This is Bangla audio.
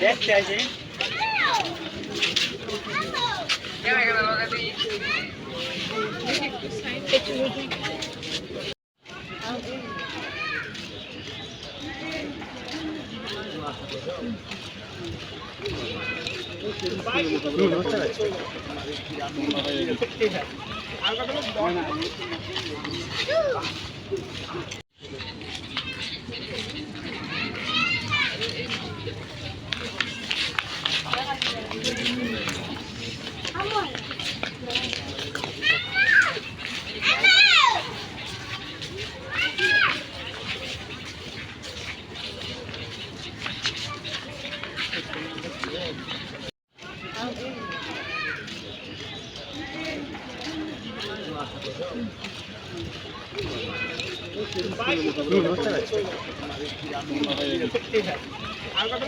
দেখতে আছে আর কত No, no, está bien. আর কত